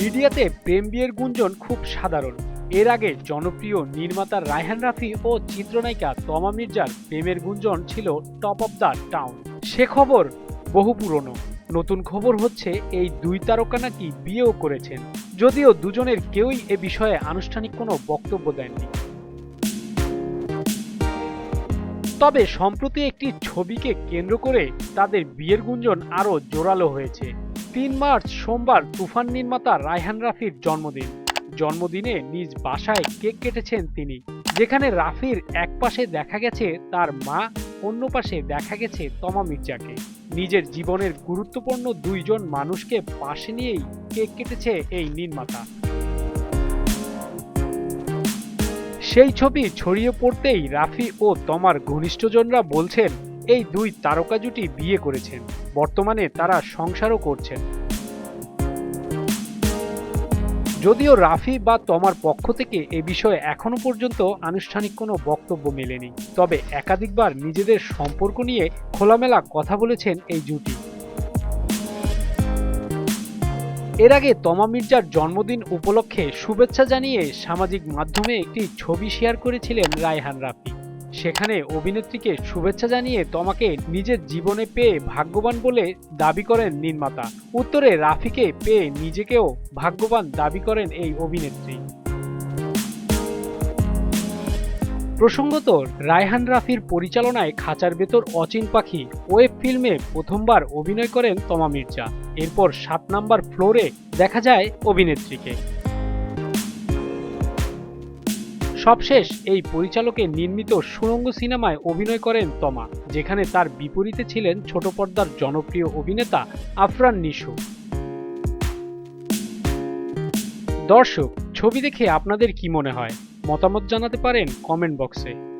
মিডিয়াতে প্রেম বিয়ের গুঞ্জন খুব সাধারণ। এর আগে জনপ্রিয় নির্মাতা রায়হান রাফি ও চিত্রনায়িকা তমা মির্জার প্রেমের গুঞ্জন ছিল টপ অব দ্য টাউন সে খবর বহু পুরনো। নতুন খবর হচ্ছে এই দুই তারকা নাকি বিয়েও করেছেন। যদিও দুজনের কেউই এ বিষয়ে আনুষ্ঠানিক কোনো বক্তব্য দেননি। তবে সম্প্রতি একটি ছবিকে কেন্দ্র করে তাদের বিয়ের গুঞ্জন আরও জোরালো হয়েছে। তিন মার্চ সোমবার তুফান নির্মাতা রায়হান রাফির জন্মদিন। জন্মদিনে নিজ বাসায় কেক কেটেছেন তিনি, যেখানে রাফির এক পাশে দেখা গেছে তার মা, অন্য পাশে দেখা গেছে তমা মির্জাকে। নিজের জীবনের গুরুত্বপূর্ণ দুইজন মানুষকে পাশে নিয়েই কেক কেটেছে এই নির্মাতা। সেই ছবি ছড়িয়ে পড়তেই রাফি ও তমার ঘনিষ্ঠজনরা বলছেন এই দুই তারকা জুটি বিয়ে করেছেন। বর্তমানে তারা সংসারও করছেন। যদিও রাফি বা তমার পক্ষ থেকে এ বিষয়ে এখনও পর্যন্ত আনুষ্ঠানিক কোনো বক্তব্য মেলেনি। তবে একাধিকবার নিজেদের সম্পর্ক নিয়ে খোলামেলা কথা বলেছেন এই জুটি। এর আগে তমা মির্জার জন্মদিন উপলক্ষে শুভেচ্ছা জানিয়ে সামাজিক মাধ্যমে একটি ছবি শেয়ার করেছিলেন রায়হান রাফি। সেখানে অভিনেত্রীকে শুভেচ্ছা জানিয়ে তমাকে নিজের জীবনে পেয়ে ভাগ্যবান বলে দাবি করেন নির্মাতা। উত্তরে রাফিকে পেয়ে নিজেকেও ভাগ্যবান দাবি করেন এই অভিনেত্রী। প্রসঙ্গত, রায়হান রাফির পরিচালনায় খাঁচার ভেতর অচিন পাখি ওয়েব ফিল্মে প্রথমবার অভিনয় করেন তমা মির্জা। এরপর সাত নাম্বার ফ্লোরে দেখা যায় অভিনেত্রীকে। সবশেষ এই পরিচালকের নির্মিত সুরঙ্গ সিনেমায় অভিনয় করেন তমা, যেখানে তার বিপরীতে ছিলেন ছোট পর্দার জনপ্রিয় অভিনেতা আফরান নিশু। দর্শক, ছবি দেখে আপনাদের কি মনে হয়? মতামত জানাতে পারেন কমেন্ট বক্সে।